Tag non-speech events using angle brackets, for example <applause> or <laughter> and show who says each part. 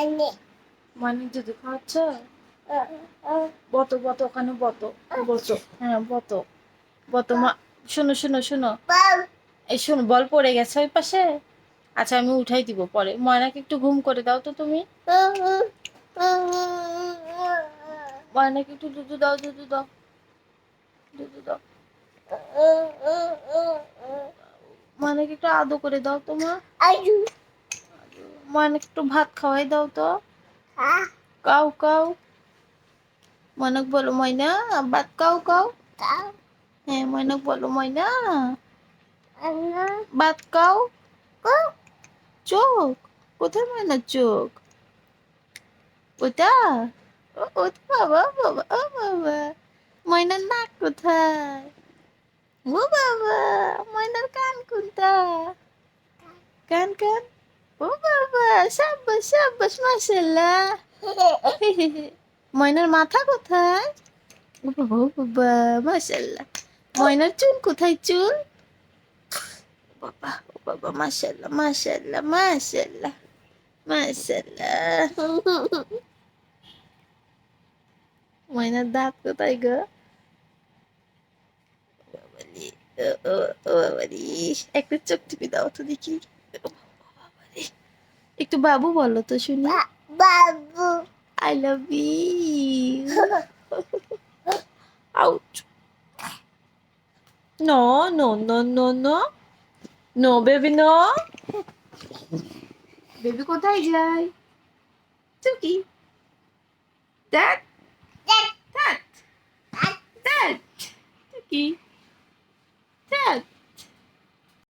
Speaker 1: মানে?
Speaker 2: মানে যদি খাওয়াচ্ছ বতো বতো ওখানে বতো। বসো হ্যাঁ বতো। বতো মা শোনো শোনো শোনো। এই শোনো বল পড়ে গেছে ওই পাশে? আচ্ছা আমি উঠাই দিব পরে। ময়নাকে একটু ঘুম করে দাও তো তুমি। ময়নাকে একটু দুধু দাও দুধু দাও। দুধু দাও। ময়নাকে একটু আদো করে দাও তোমার ময়নাকে একটু ভাত খাওয়াই দাও তো। Cow cow. ময়নাক বলো ময়না ভাত কাউ কাউ। হ্যাঁ ময়নাক বলো ময়না। ভাত কাউ। চোখ। কোথায় ময়নার চোখ? ওটা? ও ও বাবা বাবা ও বাবা। ময়নার নাক কোথায়? ও বাবা ময়নার কান কোনটা? কান কান। ও বাবা সাব্বাস সাব্বাস মাশাল্লাহ <laughs> ময়নার মাথা কোথায়? ও বাবা ও বাবা মাশাল্লাহ ময়নার চুল কোথায় চুল? বাবা ও বাবা মাশাল্লাহ মাশাল্লাহ মাশাল্লাহ মাশাল্লাহ ময়নার দাঁত কোথায় গো? বাবারে, ও, ও, ও বাবারে, একটা চোখ টিপে দাও তো দেখি। একটু বাবু বলো তো শুনি।
Speaker 1: বাবু।
Speaker 2: I love you out no no no no no no baby no baby কোথায় যায়? চুকি দ্যাট দ্যাট দ্যাট চুকি দ্যাট